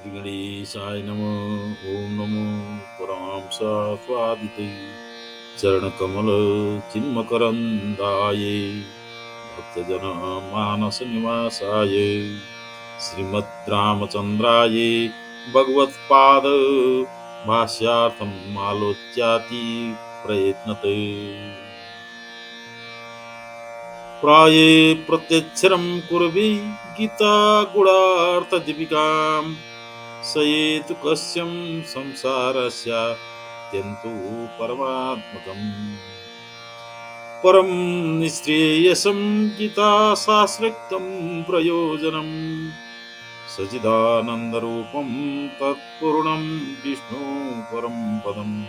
श्रीगणेशाय नमः ॐ नमो, परांसास्वादिते। चरणकमल चिन्मकरन्दाये भक्तजनमानसनिवासाय श्रीमद् रामचन्द्राय भगवत्पाद भाष्यार्थम् आलोच्याति प्रयत्नते। प्राये प्रत्यक्षरं कुर्वी गीता गुणार्थदीपिकाम् स कस्यं संसारस्यात्यन्तु परमात्मकम्। परं निःश्रेयसं गीता शास्त्रक्तं प्रयोजनम्। सचिदानन्दरूपं तत्पूर्णं विष्णु परं पदम्।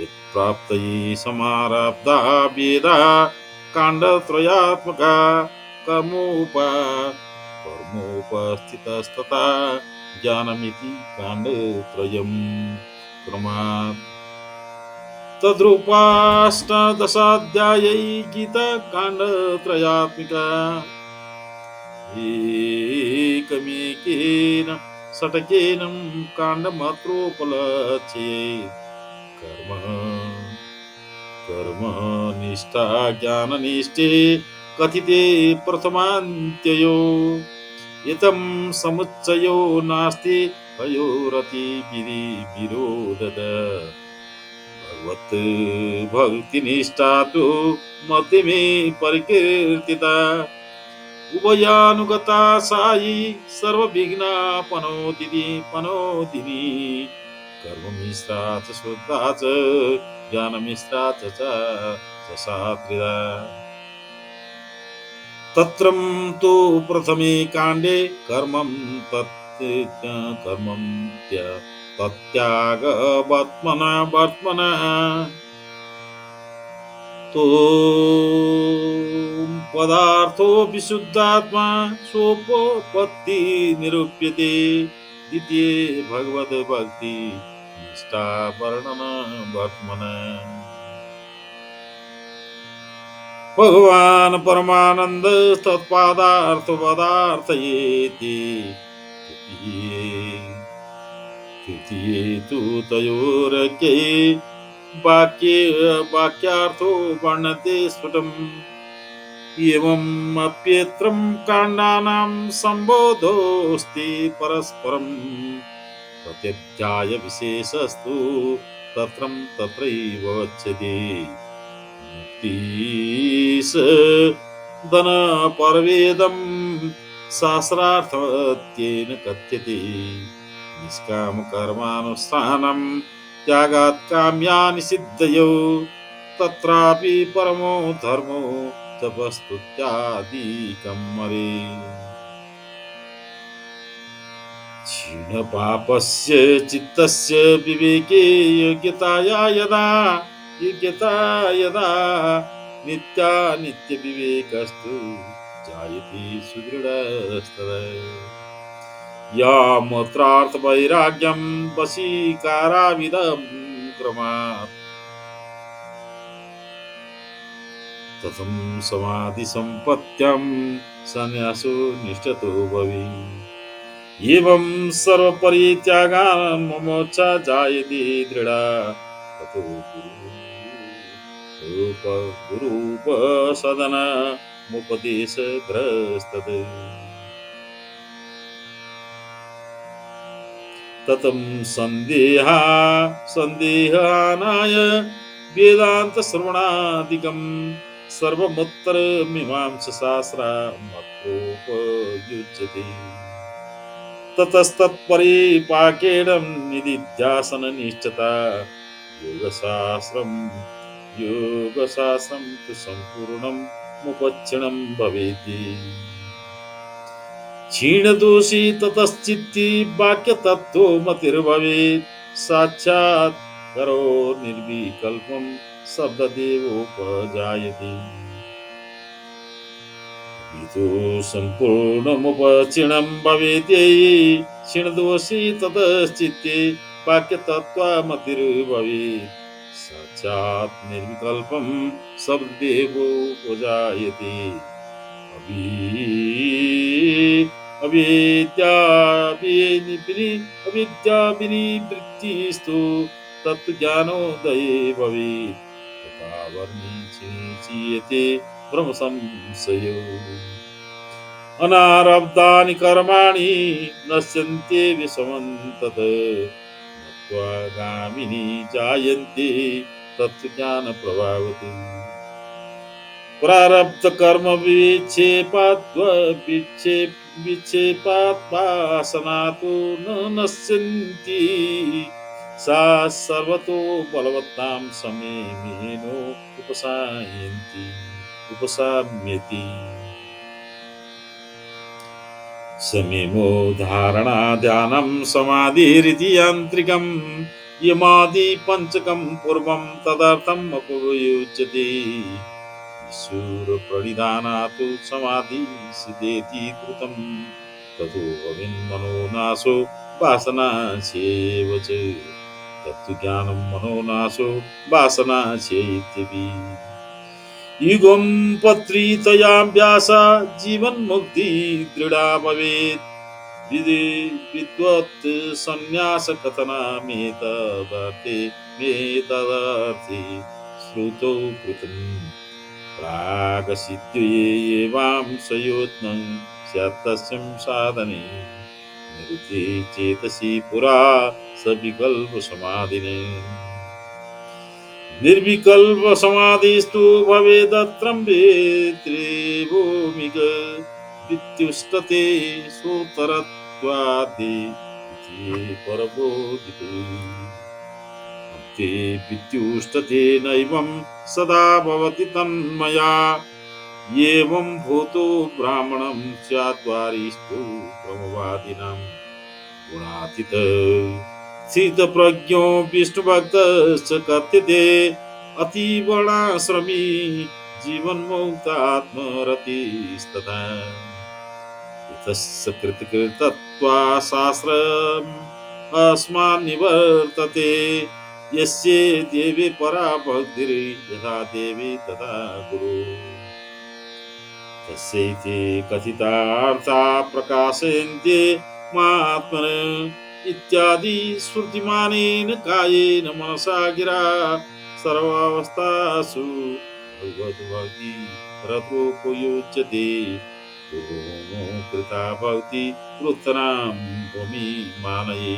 यत्प्राप्तये समारब्धा वेदा, काण्डत्रयात्मका, कर्मोपा कर्मोपस्थितस्तथा ज्ञानमिति काण्डत्रयम् क्रमात् तद्रूपाष्टादशाध्यायै गीताकाण्डत्रयात्मिका एकमेकेन षटकेन काण्डमात्रोपलक्ष्ये कर्म कर्मनिष्ठा ज्ञाननिष्ठे कथिते प्रथमान्त्ययो इतं समुच्चयो नास्ति तयोरति विधि भगवत् भक्तिनिष्ठा तु मतिमे परिकीर्तिता। उभयानुगता सायि सर्वविघ्नापनोदिनि पनोदिनी। कर्ममिश्रा च शुद्धा च ज्ञानमिश्रा च च सात्रिदा तत्रं तु प्रथमे काण्डे कर्मं तत् कर्मं त्य तत्यागवर्त्मन वर्त्मन। तो पदार्थो विशुद्धात्मा सोपोपत्ति निरूप्यते द्वितीये भगवद्भक्ति निष्ठा वर्णन वर्त्मन। भगवान् परमानन्द तत्पादार्थपदार्थयेति। तृतीये तृतीये तु तयोरके वाक्ये, वाक्यार्थो वर्णते स्फुटम्। एवमप्येत्रं काण्डानां सम्बोधोऽस्ति परस्परं प्रत्यध्यायविशेषस्तु तत्रं तत्रैव मुक्तिस धनपर्वेदं शास्त्रार्थत्येन कथ्यते। निष्कामकर्मानुष्ठानं त्यागात् काम्यानि सिद्धयो। तत्रापि परमो धर्मो तपस्तुत्यादिकं मरे। क्षीणपापस्य चित्तस्य विवेके योग्यताया यदा योग्यता यदा नित्या नित्यविवेकस्तु जायते मत्रार्थ वैराग्यम वशीकाराविदं क्रमात्। ततं समाधिसम्पत्त्यं सन्यासो निष्ठतो भवि। एवं सर्वपरित्यागान् ममोच्छा जायते दृढा। ततो रूप गुरूप सदनमुपदेशग्रस्तद् ततं सन्देहा सन्देहानाय वेदान्तश्रवणादिकं सर्वमुत्तरमीमांसशास्त्रा मत्रोपयुज्यते ततस्तत्परिपाकेण निदिध्यासननिश्चता योगशास्त्रम् योगशास्त्रं तु सम्पूर्णम् मुपच्छिणं भवेति। क्षीणदोषी ततश्चित्ति वाक्यतत्त्वो मतिर्भवेत्। साक्षात् करो निर्विकल्पं शब्ददेवोपजायते। इतो सम्पूर्णमुपचिणं भवेद्यै क्षीणदोषी ततश्चित्ते वाक्यतत्त्वमतिर्भवेत् साक्षात् निर्विकल्पं शब्देवोपजायते अभी अविद्याविनि अविद्याविनिवृत्तिस्तु तत्ज्ञानोदये भवेत् अनारब्धानि कर्माणि नश्यन्ते नत्वा త్వగామిని జాయంతి తత్వజ్ఞాన ప్రభావతి ప్రారబ్ధ కర్మ విక్షేపాత్వ విక్షేపాత్మాసనాతో నశ్యంతి సా సర్వతో బలవత్తాం సమేమేనో ఉపసాయంతి ఉపసామ్యతి సమిమో ధారణ ధ్యానం సమాధిరితి యాంత్రికం యమాది పంచకం పూర్వం తదర్థం అపయోజ్యతి సూర ప్రణిధానాతు సమాధి సిదేతి కృతం తతో అవిన్మనో నాశో వాసనాశేవచ తత్తు జ్ఞానం మనో నాశో వాసనాశేత్యవి युगं पत्रितयाभ्यास जीवन्मुक्ति दृढा भवेत् विधि विद्वत् सन्न्यासकथनमेतदर्थे मेतदर्थे श्रुतौ कृतम्। प्रागसिद्ध्ये एवां सयोत्नं स्यात् तस्यं साधने। निरुद्धे चेतसि पुरा सविकल्पसमाधिने। निर्विकल्पसमाधिस्तु भवेदत्रम्बे त्रिभूमिग वित्युष्टते सोत्तरत्वादि इति ते विद्युष्टते नैवं सदा भवति तन्मया। एवं भूतो ब्राह्मणं स्याद्वारिस्तु ब्रह्मवादिनां गुणातीत। स्थितप्रज्ञो विष्णुभक्तश्च कथ्यते अतीवर्णाश्रमी जीवन्मुक्तात्मरतिस्तदा तस्य कृतकृतत्वा शास्त्रम् अस्मान् निवर्तते। यस्य देवी परा भक्तिर् यथा देवी तथा गुरु। तस्यैते कथितार्था प्रकाशयन्ते महात्मन् इत्यादि श्रुतिमानेन कायेन मनसा गिरा सर्वावस्थासु। भगवद्भक्ति रथोपयुज्यते। कृता भक्ति भूमि मानये।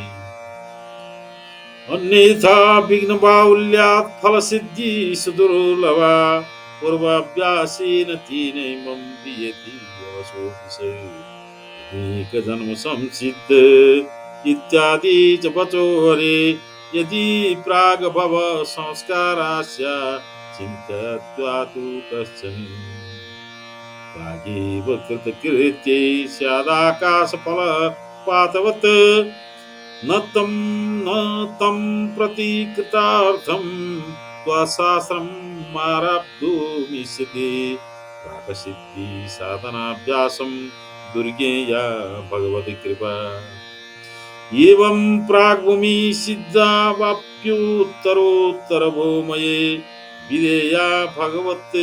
अन्यथा विघ्नबाहुल्यात् फलसिद्धि सुदुर्लभा पूर्वाभ्यासेन तेनैमं एकजन्म संसिद्ध। इत्यादि च वचो हरे यदि प्राग्भव संस्कारास्य चिन्तयत्वा तु कश्चन प्रागेव कृतकृत्यै स्यादाकाशफलपातवत् न तं न तं प्रति कृतार्थं त्वशास्त्रम् आरब्धुमिष्यते प्राकसिद्धि साधनाभ्यासं दुर्गेया भगवति कृपा एवं प्राग्भूमि सिद्धा वाप्युत्तरोत्तरभूमये विधेया भगवत्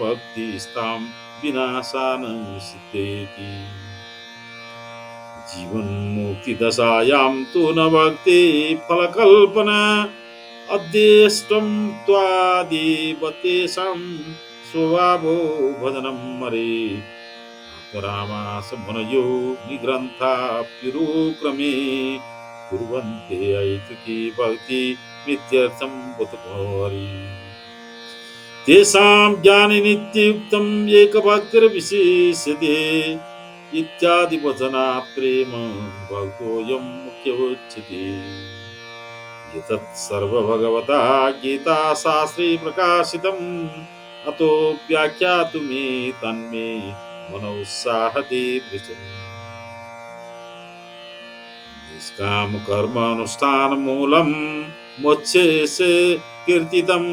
भक्तिस्तां विनाशान सिद्धेति। जीवन्मुक्तिदशायां तु न भक्ति फलकल्पना अध्येष्टं त्वादेव तेषां स्वभावो भजनं मरे रामास मुनयो निग्रन्थाप्युरुक्रमे कुर्वन्ते ऐतुकी बुतकोरि तेषां प्रेम भक्तोऽयं मुख्योच्यते। एतत् सर्वभगवता गीताशास्त्रे प्रकाशितम्। अतो व्याख्यातु मे तन्मे మనోత్సాహదీదృశం నిష్కామ కర్మానుష్ఠాన మూలం మొచ్చేసే కీర్తితం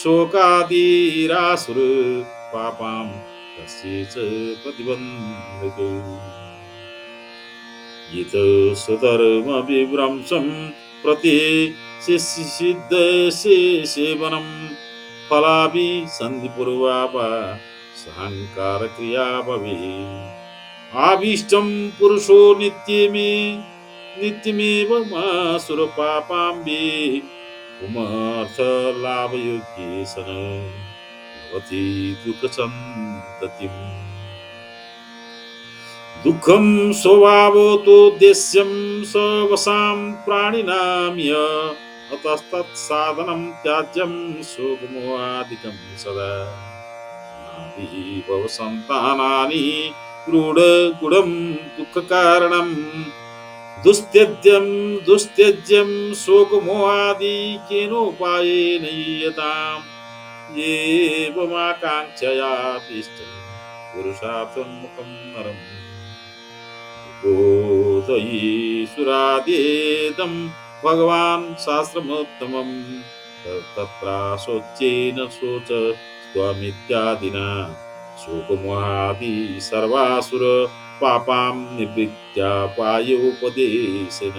శోకాదీరాసురు పాపాం తస్యేచ ప్రతిబంధతే ఇత సుధర్మవిభ్రంశం ప్రతి సిద్ధ సేవనం ఫలాభి సంధి పూర్వాపా साङ्कारक्रिया भवेत् आभीष्टं पुरुषो नित्यमे, नित्यमेव मासुरपापाम्बे पुमार्थलाभयोग्ये सन भवति दुःखसन्ततिम्। दुःखं स्वभावतोद्देश्यं स्ववशां प्राणिनां य अतस्तत्साधनं त्याज्यं शोकमोहादिकं सदा। नाभिः भवसन्तानानि क्रूडगुडं दुःखकारणं। दुस्त्यज्यं दुस्त्यज्यं शोकमोहादिकेनोपायेन यताम् एवमाकाङ्क्षया तिष्ठन् भगवान् शास्त्रमुत्तमं। तत्राशोच्येन शोच त्वमित्यादिना। शोकमोहादि सर्वासुर पापां निवृत्त्या पायोपदेशेन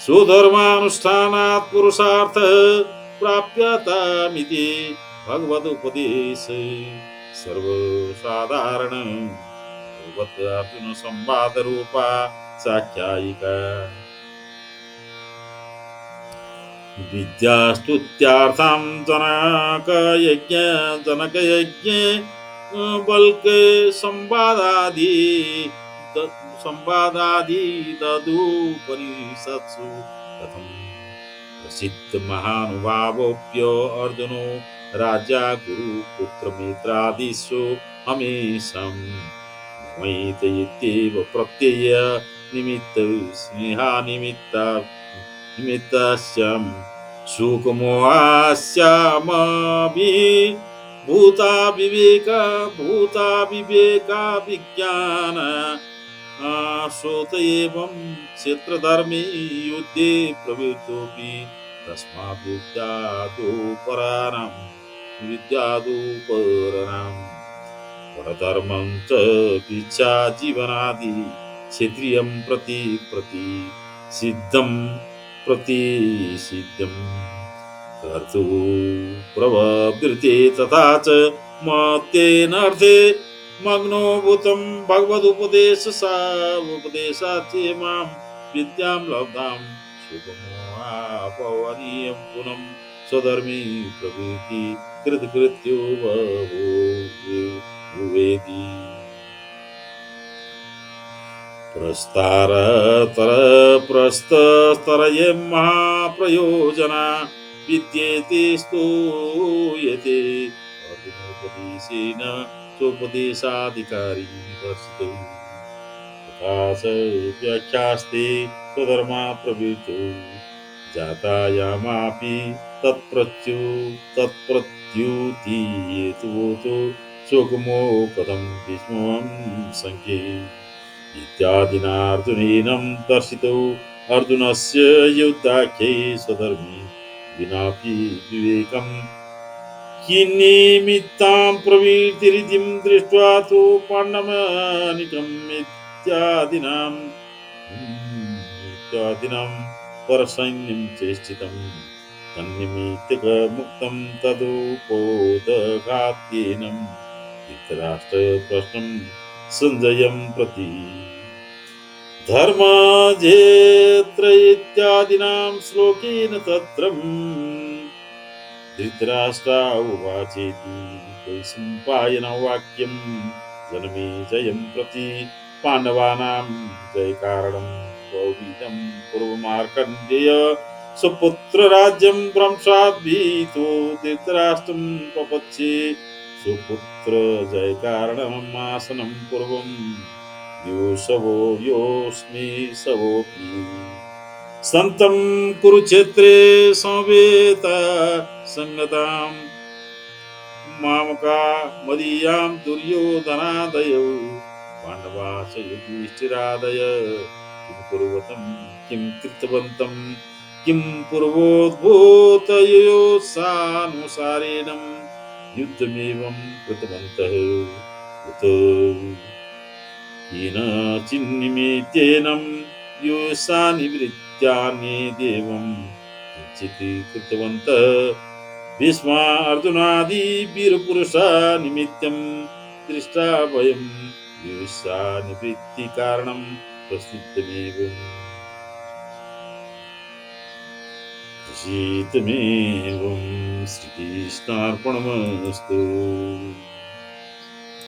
स्वधर्मानुष्ठानात् पुरुषार्थ प्राप्यतामिति भगवदुपदेश। सर्वसाधारण साख्यायिका। विद्यास्तुत्यार्थं जनकयज्ञ, जनकयज्ञे बल्के संवादादि संवादादि ददुपनिषत्सु कथं प्रसिद्ध महानुभावोऽप्य अर्जुनो राजा गुरुपुत्रमित्रादिषु हमेशं। मोहित इत्येव प्रत्यय, निमित्त स्नेहानिमित्ता निमित्तस्यं सुखमोहास्यामभि भूता विवेक भूता विवेका विज्ञान श्रोत एवं क्षेत्रधर्मे युद्धे प्रवृत्तोऽपि तस्मात् विद्यादो पराणां विद्यादो पराणां परधर्मं च भिक्षा जीवनादि, क्षेत्रियं प्रति प्रति सिद्धं प्रति सिद्धं कर्तुः प्रवृत्ते तथा च मत्तेनार्थे मग्नो भूतं माँ विद्यां लब्धां सुखमोहापवनीयं पुनं स्वधर्मी प्रवृत्ति कृतकृत्यो भवेति। प्रस्तारतरप्रस्तस्तरये महाप्रयोजना विद्येते स्तूयते। अर्जुनोपदेशेन स्वोपदेशाधिकारी दर्शितौ तथा स्वधर्मा जातायामापि तत्प्रत्यु इत्यादिनार्जुनेनं दर्शितौ अर्जुनस्य युद्धाख्यै स्वधर्मी विनापि विवेकम् किन्निमित्तां प्रवृत्तिरितिं दृष्ट्वा तु पाण्डवानिकम् इत्यादिनाम् इत्यादिनां परसैन्यं चेष्टितं तन्निमित्तकमुक्तं तदुपोदघात्येनं धृतराष्ट्रप्रश्नं सञ्जयं प्रति। धर्मजेत्र इत्यादिनां श्लोकेन तत्रम्। धृतराष्ट्रा उवाचेति वैशम्पायनवाक्यं जनमे जयं प्रति। पाण्डवानां जयकारणं बहुविधं पूर्वमार्कण्डेय। सुपुत्रराज्यं भ्रंशाद्भीतो धृतराष्ट्रं प्रपच्ये सुपुत्र जयकारणम्, आसनं पूर्वं योऽसवो योऽस्मि सवोऽपि। सन्तं कुरुक्षेत्रे समवेत सङ्गतां मामका मदीयां दुर्योधनादयौ। पाण्डवाश युधिष्ठिरादय। किं कुर्वतं, किं कृतवन्तं, किं पूर्वोद्भूतयोसानुसारेणं युद्धमेवं कृतवन्तः उत येन चिन्निमित्तेनं योषा निवृत्त्यानि देवं किञ्चित् कृतवन्तः भीष्मा अर्जुनादि वीरपुरुषा निमित्तं दृष्टा वयं निवृत्तिकारणं प्रसिद्धमेवम् प्रसीदमेवं श्रीकृष्णार्पणमस्तु